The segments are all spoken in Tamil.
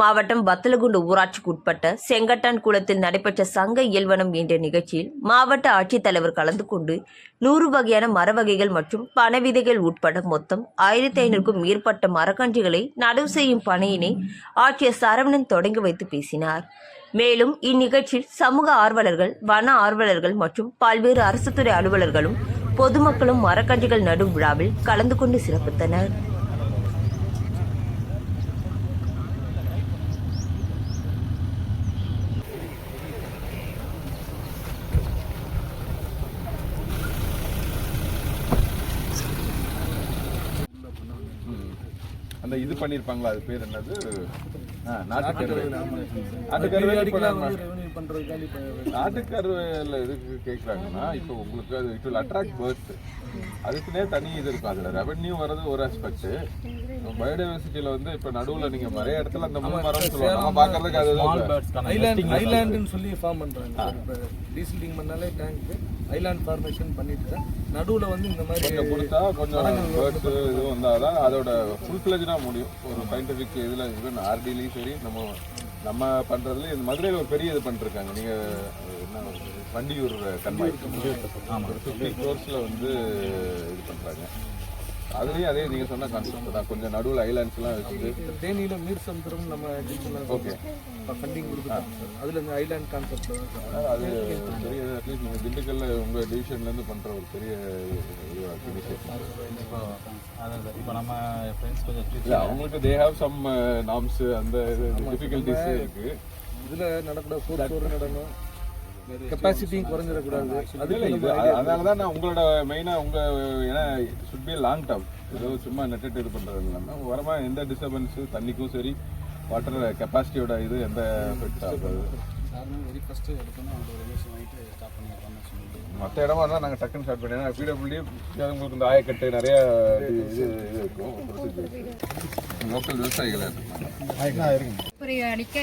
மாவட்டம் வத்தலகுண்டு ஊராட்சிக்கு உட்பட்ட செங்கட்டான் குளத்தில் நடைபெற்ற சங்க இயல்வனம் என்ற நிகழ்ச்சியில் மாவட்ட ஆட்சித்தலைவர் கலந்து கொண்டு நூறு வகையான மர வகைகள் மற்றும் பணவிதைகள் உட்பட மொத்தம் ஆயிரத்தி ஐநூறுக்கும் மேற்பட்ட மரக்கன்றுகளை நடவு செய்யும் பணியினை ஆட்சியர் சரவணன் தொடங்கி வைத்து பேசினார். மேலும் இந்நிகழ்ச்சியில் சமூக ஆர்வலர்கள் வன ஆர்வலர்கள் மற்றும் பல்வேறு அரசு துறை அலுவலர்களும் பொதுமக்களும் மரக்கன்றுகள் நடும் விழாவில் கலந்து கொண்டு சிறப்பித்தனர். அந்த இது பண்ணிருப்பாங்களா? அது பேர் என்னது? நாட்டுக்கருவேல எதுக்கு கேட்குறாங்கன்னா இப்போ உங்களுக்கு அது இட் வில் அட்ராக்ட் பேர்ட்ஸ் அதுக்குன்னே தனி இது இருக்கும். அதில் ரெவன்யூ வர்றது ஒரு ஆஸ்பெக்ட் பயோடைவர்சிட்டியில் வந்து இப்போ நடுவில் நீங்கள் நிறைய இடத்துல அந்த மூணு மரம் சொல்லுவாங்க. நம்ம பார்க்கறதுக்கு ஐலாண்ட் ஐலாண்டுன்னு சொல்லி ஃபார்ம் இப்போ டீசல்டிங் பண்ணாலே டேங்க் ஐலாண்ட் ஃபார்மேஷன் பண்ணிட்டு நடுவுல வந்து இந்த மாதிரி கொஞ்சம் கொடுத்தா கொஞ்சம் பேர்ட்ஸ் இது வந்தால் தான் அதோட ஃபுல் ஃபிளஜாக முடியும். ஒரு சயின்டிஃபிக் இதில் ஈவன் ஆர்டிலையும் சரி நம்ம நம்ம பண்ணுறதுல இந்த மதுரையில் ஒரு பெரிய இது பண்ணிருக்காங்க. நீங்கள் என்ன வண்டியூர் கண்மாய். ஒரு ஃபிஃப்டி க்ரோர்ஸில் வந்து இது பண்ணுறாங்க அதுலேயும் அதே நீங்கள் சொன்ன கான்செப்ட் தான். கொஞ்சம் நடுவில் ஐலாண்ட்ஸ்லாம் இந்த தேனியில நீர் சமுத்திரம் நம்ம ஓகே ஃபண்டிங் கொடுத்துருக்கோம் அதுல இந்த ஐலாண்ட் கான்செப்ட் அது பெரிய அட்லீஸ்ட் நீங்கள் திண்டுக்கல்ல உங்கள் டிவிஷன்லேருந்து பண்ணுற ஒரு பெரிய இப்போ நம்ம ஃப்ரெண்ட்ஸ் கொஞ்சம் இல்லை அவங்களுக்கு தே ஹாவ் சம் நாம்ஸ் அந்த டிஃபிகல்ட்டிஸ் இருக்குது இதுல நடக்கூடாது ஃபோர் நடணும். கெப்பாசிட்டியும் குறைஞ்சிடக்கூடாது. அது இல்லை இது அதனால தான் நான் உங்களோட மெயினாக உங்கள் ஏன்னா சுட் பி லாங் டேர்ம் ஏதோ சும்மா நட்டுட்டு இது பண்ணுறது இல்லாமல் வரமா எந்த டிஸ்டர்பன்ஸு தண்ணிக்கும் சரி வாட்டர் கெப்பாசிட்டியோட இது எந்த எஃபெக்ட் ஆகாது? மற்ற இடமா இருந்தால் நாங்கள் டக்குன்னு ஸ்டார்ட் பண்ணி ஏன்னா பிடபிள்யூ உங்களுக்கு இந்த ஆயக்கட்டு நிறைய இது இருக்கும். லோக்கல் விவசாயிகள் இருக்காங்க ஒரு அளிக்க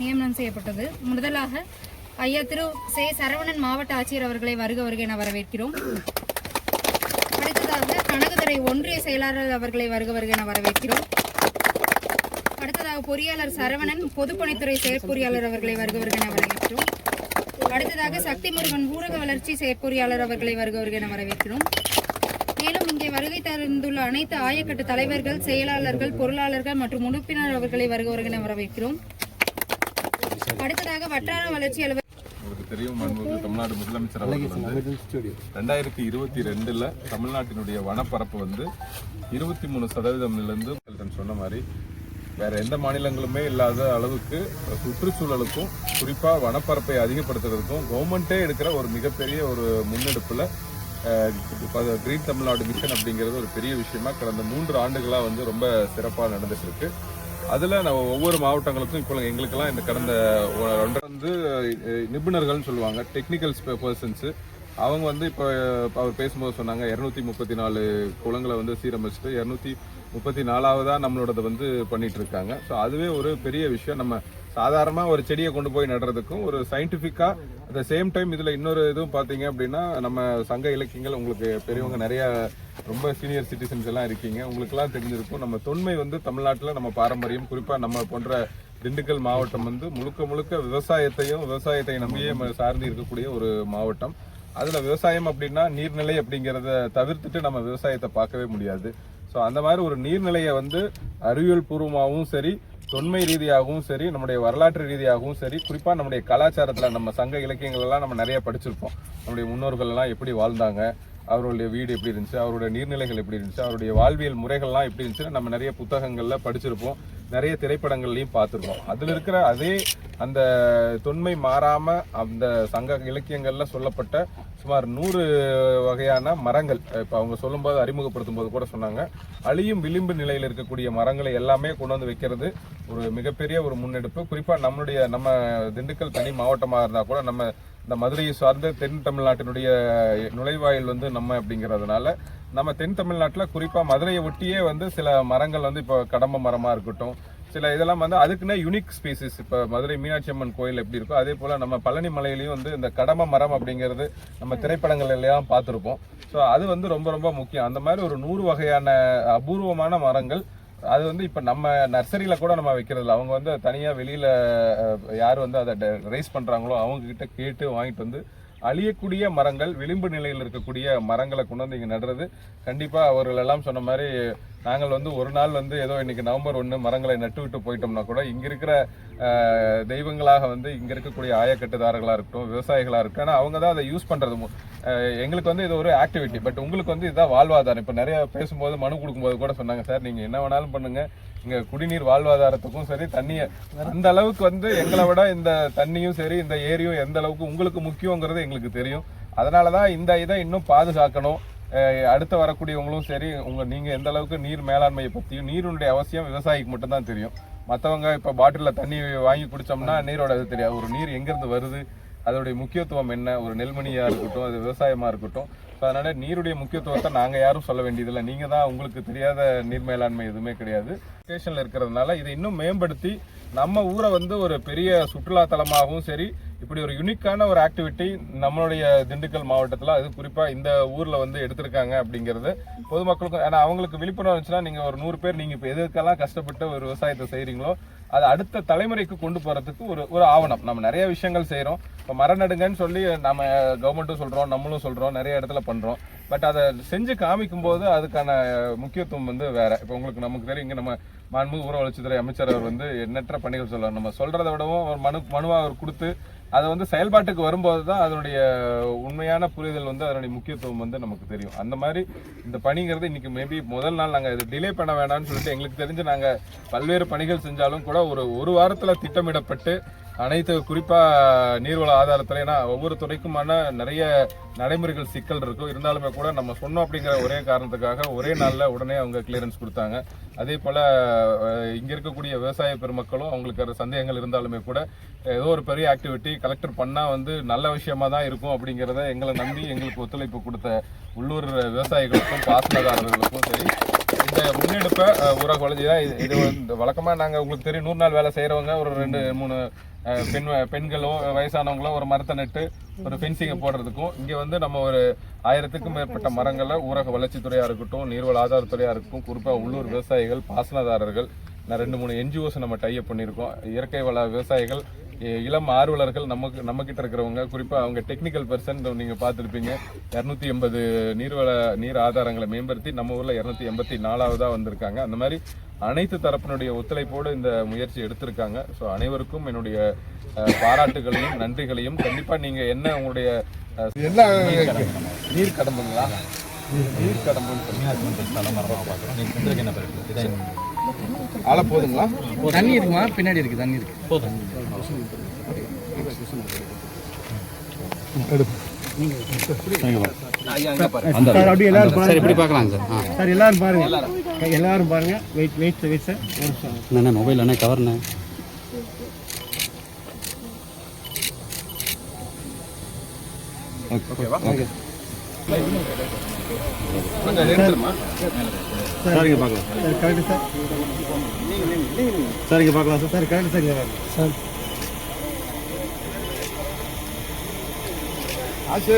நியமனம் செய்யப்பட்டது. முதலாக ஐயா திரு சே. சரவணன் மாவட்ட ஆட்சியர் அவர்களை வருக வருக என வரவேற்கிறோம். அடுத்ததாக கனகதுறை ஒன்றிய செயலாளர் அவர்களை வருக வருக என வரவேற்கிறோம். அடுத்ததாக பொறியாளர் சரவணன் பொதுப்பணித்துறை செயற்பொறியாளர் அவர்களை வருக வருக என வரவேற்கிறோம். அடுத்ததாக சக்தி முருகன் ஊரக வளர்ச்சி செயற்பொறியாளர் அவர்களை வருக வருக என வரவேற்கிறோம். மேலும் இங்கே வருகை தந்துள்ள அனைத்து ஆயக்கட்டு தலைவர்கள் செயலாளர்கள் பொருளாளர்கள் மற்றும் உறுப்பினர் அவர்களை வருக வருக என வரவேற்கிறோம். அடுத்ததாக வட்டார வளர்ச்சி அலுவலர் உங்களுக்கு தெரியும் மாண்புமிகு தமிழ்நாடு முதலமைச்சர் அவர்கள் வந்து ரெண்டாயிரத்தி இருபத்தி ரெண்டுல தமிழ்நாட்டினுடைய வனப்பரப்பு வந்து இருபத்தி மூணு சதவீதம்லேருந்து சொன்ன மாதிரி வேற எந்த மாநிலங்களுமே இல்லாத அளவுக்கு சுற்றுச்சூழலுக்கும் குறிப்பா வனப்பரப்பை அதிகப்படுத்துறதுக்கும் கவர்மெண்ட்டே எடுக்கிற ஒரு மிகப்பெரிய ஒரு முன்னெடுப்புல கிரீன் தமிழ்நாடு மிஷன் அப்படிங்கிறது ஒரு பெரிய விஷயமா கடந்த மூன்று ஆண்டுகளா வந்து ரொம்ப சிறப்பாக நடந்துட்டு இருக்கு. அதில் நம்ம ஒவ்வொரு மாவட்டங்களுக்கும் இப்போ எங்களுக்கெல்லாம் இந்த கடந்த ஒன்றரை வந்து நிபுணர்கள்னு சொல்லுவாங்க டெக்னிக்கல் பர்சன்ஸு அவங்க வந்து இப்போ இப்போ அவர் பேசும்போது சொன்னாங்க இரநூத்தி முப்பத்தி நாலு குளங்களை வந்து சீரமைச்சிட்டு இரநூத்தி முப்பத்தி நாலாவதாக நம்மளோடது வந்து பண்ணிட்டு இருக்காங்க ஸோ அதுவே ஒரு பெரிய விஷயம். நம்ம சாதாரணமாக ஒரு செடியை கொண்டு போய் நடுறதுக்கும் ஒரு சயின்டிஃபிக்காக அட் த சேம் டைம் இதில் இன்னொரு இதுவும் பார்த்தீங்க அப்படின்னா நம்ம சங்க இலக்கியங்கள் உங்களுக்கு பெரியவங்க நிறைய ரொம்ப சீனியர் சிட்டிசன்ஸ் எல்லாம் இருக்கீங்க. உங்களுக்கெல்லாம் தெரிஞ்சிருக்கும். நம்ம தொன்மை வந்து தமிழ்நாட்டில் நம்ம பாரம்பரியம். குறிப்பாக நம்ம போன்ற திண்டுக்கல் மாவட்டம் வந்து முழுக்க முழுக்க விவசாயத்தையும் விவசாயத்தை நம்பியே சார்ந்து இருக்கக்கூடிய ஒரு மாவட்டம். அதில் விவசாயம் அப்படின்னா நீர்நிலை அப்படிங்கிறத தவிர்த்துட்டு நம்ம விவசாயத்தை பார்க்கவே முடியாது. ஸோ அந்த மாதிரி ஒரு நீர்நிலையை வந்து அறிவியல் பூர்வமாகவும் சரி தொன்மை ரீதியாகவும் சரி நம்முடைய வரலாற்று ரீதியாகவும் சரி குறிப்பாக நம்முடைய கலாச்சாரத்தில் நம்ம சங்க இலக்கியங்கள்லாம் நம்ம நிறைய படிச்சிருப்போம். நம்முடைய முன்னோர்கள் எல்லாம் எப்படி வாழ்ந்தாங்க அவருடைய வீடு எப்படி இருந்துச்சு அவருடைய நீர்நிலைகள் எப்படி இருந்துச்சு அவருடைய வாழ்வியல் முறைகள்லாம் எப்படி இருந்துச்சுன்னு நம்ம நிறைய புத்தகங்களில் படிச்சிருப்போம். நிறைய திரைப்படங்கள்லையும் பார்த்துருக்கோம். அதில் இருக்கிற அதே அந்த தொன்மை மாறாமல் அந்த சங்க இலக்கியங்களில் சொல்லப்பட்ட சுமார் நூறு வகையான மரங்கள் இப்போ அவங்க சொல்லும்போது அறிமுகப்படுத்தும் போது கூட சொன்னாங்க. அழியும் விளிம்பு நிலையில் இருக்கக்கூடிய மரங்களை எல்லாமே கொண்டு வந்து வைக்கிறது ஒரு மிகப்பெரிய ஒரு முன்னெடுப்பு. குறிப்பாக நம்மளுடைய நம்ம திண்டுக்கல் தனி மாவட்டமாக இருந்தால் கூட நம்ம இந்த மதுரையை சார்ந்த தென் தமிழ்நாட்டினுடைய நுழைவாயில் வந்து நம்ம அப்படிங்கிறதுனால நம்ம தென் தமிழ்நாட்டில் குறிப்பாக மதுரையை ஒட்டியே வந்து சில மரங்கள் வந்து இப்போ கடம்ப மரமாக இருக்கட்டும் சில இதெல்லாம் வந்து அதுக்குன்னே யூனிக் ஸ்பீசிஸ் இப்போ மதுரை மீனாட்சி அம்மன் கோயில் எப்படி இருக்கோ அதே போல் நம்ம பழனி மலையிலையும் வந்து இந்த கடம்ப மரம் அப்படிங்கிறது நம்ம திரைப்படங்கள் எல்லாம் பார்த்துருப்போம். ஸோ அது வந்து ரொம்ப ரொம்ப முக்கியம். அந்த மாதிரி ஒரு நூறு வகையான அபூர்வமான மரங்கள் அது வந்து இப்போ நம்ம நர்சரியில் கூட நம்ம வைக்கிறதில்ல. அவங்க வந்து தனியாக வெளியில் யார் வந்து அதை ரைஸ் பண்ணுறாங்களோ அவங்க கிட்ட கேட்டு வாங்கிட்டு வந்து அழியக்கூடிய மரங்கள் விளிம்பு நிலையில் இருக்கக்கூடிய மரங்களை கொண்டு வந்து இங்கே நடுறது. கண்டிப்பாக அவர்கள் எல்லாம் சொன்ன மாதிரி நாங்கள் வந்து ஒரு நாள் வந்து ஏதோ இன்னைக்கு நவம்பர் ஒன்று மரங்களை நட்டு விட்டு போயிட்டோம்னா கூட இங்கே இருக்கிற தெய்வங்களாக வந்து இங்கே இருக்கக்கூடிய ஆயக்கட்டுதாரர்களாக இருக்கட்டும் விவசாயிகளாக இருக்கட்டும் ஆனால் அவங்க தான் அதை யூஸ் பண்ணுறது எங்களுக்கு வந்து இது ஒரு ஆக்டிவிட்டி பட் உங்களுக்கு வந்து இதுதான் வாழ்வாதாரம். இப்போ நிறைய பேசும்போது மனு கொடுக்கும்போது கூட சொன்னாங்க சார் நீங்கள் என்ன வேணாலும் பண்ணுங்கள் இங்க குடிநீர் வாழ்வாதாரத்துக்கும் சரி தண்ணியை அந்த அளவுக்கு வந்து எங்களை விட இந்த தண்ணியும் சரி இந்த ஏரியும் எந்த அளவுக்கு உங்களுக்கு முக்கியங்கிறது எங்களுக்கு தெரியும். அதனால தான் இந்த இதை இன்னும் பாதுகாக்கணும். அடுத்து வரக்கூடியவங்களும் சரி உங்க நீங்க எந்த அளவுக்கு நீர் மேலாண்மையை பத்தியும் நீருடைய அவசியம் விவசாயிக்கு மட்டும்தான் தெரியும். மற்றவங்க இப்போ பாட்டிலில் தண்ணி வாங்கி குடிச்சோம்னா நீரோட இது தெரியாது. ஒரு நீர் எங்கேருந்து வருது? அதோடைய முக்கியத்துவம் என்ன? ஒரு நெல்மணியாக இருக்கட்டும் அது விவசாயமாக இருக்கட்டும். ஸோ அதனால் நீருடைய முக்கியத்துவத்தை நாங்கள் யாரும் சொல்ல வேண்டியதில்லை. நீங்கள் தான் உங்களுக்கு தெரியாத நீர் மேலாண்மை எதுவுமே கிடையாது. ஸ்டேஷனில் இருக்கிறதுனால இதை இன்னும் மேம்படுத்தி நம்ம ஊரை வந்து ஒரு பெரிய சுற்றுலாத்தலமாகவும் சரி இப்படி ஒரு யுனிக்கான ஒரு ஆக்டிவிட்டி நம்மளுடைய திண்டுக்கல் மாவட்டத்தில் அது குறிப்பாக இந்த ஊரில் வந்து எடுத்திருக்காங்க அப்படிங்கிறது பொதுமக்களுக்கும் ஏன்னா அவங்களுக்கு விழிப்புணர்வு இருந்துச்சுன்னா நீங்கள் ஒரு நூறு பேர் நீங்கள் இப்போ எதுக்கெல்லாம் கஷ்டப்பட்டு ஒரு விவசாயத்தை செய்கிறீங்களோ அதை அடுத்த தலைமுறைக்கு கொண்டு போகிறதுக்கு ஒரு ஒரு ஆவணம். நம்ம நிறைய விஷயங்கள் செய்கிறோம் இப்போ மரம் நடுங்கன்னு சொல்லி நம்ம கவர்மெண்ட்டும் சொல்கிறோம் நம்மளும் சொல்கிறோம் நிறைய இடத்துல பண்ணுறோம் பட் அதை செஞ்சு காமிக்கும் போது அதுக்கான முக்கியத்துவம் வந்து வேறு. இப்போ உங்களுக்கு நமக்கு தெரியும் இங்கே நம்ம மாண்புமிகு ஊர வளர்ச்சித்துறை அமைச்சர் அவர் வந்து எண்ணற்ற பணிகள் சொல்லுவார் நம்ம சொல்கிறத விடவும் ஒரு மனு மனுவாக அவர் கொடுத்து அது வந்து செயல்பாட்டுக்கு வரும்போது தான் அதனுடைய உண்மையான புரிதல் வந்து அதனுடைய முக்கியத்துவம் வந்து நமக்கு தெரியும். அந்த மாதிரி இந்த பணிங்கிறது இன்னைக்கு மேபி முதல் நாள் நாங்கள் இது டிலே பண்ண வேண்டாம்னு சொல்லிட்டு எங்களுக்கு தெரிஞ்சு நாங்கள் பல்வேறு பணிகள் செஞ்சாலும் கூட ஒரு ஒரு வாரத்தில் திட்டமிடப்பட்டு அனைத்து குறிப்பாக நீர்வள ஆதாரத்தில் ஏன்னா ஒவ்வொரு துறைக்குமான நிறைய நடைமுறைகள் சிக்கல் இருக்கும் இருந்தாலுமே கூட நம்ம சொன்னோம் அப்படிங்கிற ஒரே காரணத்துக்காக ஒரே நாளில் உடனே அவங்க கிளியரன்ஸ் கொடுத்தாங்க. அதே போல் இங்கே இருக்கக்கூடிய விவசாய பெருமக்களும் அவங்களுக்கு சந்தேகங்கள் இருந்தாலுமே கூட ஏதோ ஒரு பெரிய ஆக்டிவிட்டி கலெக்டர் பண்ணால் வந்து நல்ல விஷயமா தான் இருக்கும் அப்படிங்கிறத எங்களை நம்பி எங்களுக்கு ஒத்துழைப்பு கொடுத்த உள்ளூர் விவசாயிகளுக்கும் பாசனதாரர்களுக்கும் சரி இந்த முன்னெடுப்பை ஊரக வளர்ச்சி. தான் இது இது வந்து வழக்கமாக நாங்கள் உங்களுக்கு தெரியும். நூறு நாள் வேலை செய்கிறவங்க ஒரு ரெண்டு மூணு பெண் பெண்களும் வயசானவங்களும் ஒரு மரத்தை நட்டு ஒரு ஃபென்சிங்கை போடுறதுக்கும் இங்கே வந்து நம்ம ஒரு ஆயிரத்துக்கும் மேற்பட்ட மரங்களை ஊரக வளர்ச்சித்துறையாக இருக்கட்டும் நீர்வள ஆதாரத்துறையாக இருக்கட்டும் குறிப்பாக உள்ளூர் விவசாயிகள் பாசனதாரர்கள் நான் ரெண்டு மூணு என்ஜிஓஸ் நம்ம டைப் பண்ணியிருக்கோம். இயற்கை வள விவசாயிகள் இளம் ஆர்வலர்கள் நமக்கு நம்ம கிட்ட இருக்கிறவங்க குறிப்பாக அவங்க டெக்னிக்கல் பர்சன் நீங்கள் பார்த்துருப்பீங்க. இரநூத்தி எண்பது நீர்வள நீர் ஆதாரங்களை மேம்படுத்தி நம்ம ஊரில் இரநூத்தி எண்பத்தி நாலாவதாக வந்திருக்காங்க. அந்த மாதிரி அனைத்து தரப்பினுடைய ஒத்துழைப்போடு இந்த முயற்சி எடுத்திருக்காங்க. ஸோ அனைவருக்கும் என்னுடைய பாராட்டுகளையும் நன்றிகளையும். கண்டிப்பாக நீங்கள் என்ன உங்களுடைய நீர் கடம்புங்களா நீர் கடம்புன்னு ஆள போதுங்களா? தண்ணி இருக்குமா? பின்னாடி இருக்கு தண்ணி இருக்கு. போதும். சார் அப்படியே எல்லாரும் பாருங்க இப்படி பார்க்கலாம் சார். சார் எல்லாரும் பாருங்க. எல்லாரும் பாருங்க. Wait wait wait sir. என்ன மொபைல் என்ன கவர்ண்ணே கொஞ்சம் நிறுத்துமா சார் இங்கே பார்க்கலாம் சார் கரெக்டு சார். சார் இங்கே பார்க்கலாம் sir. Sir correct sir. Sir. ஆசு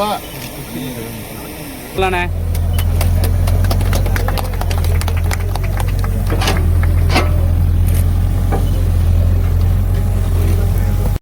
வா.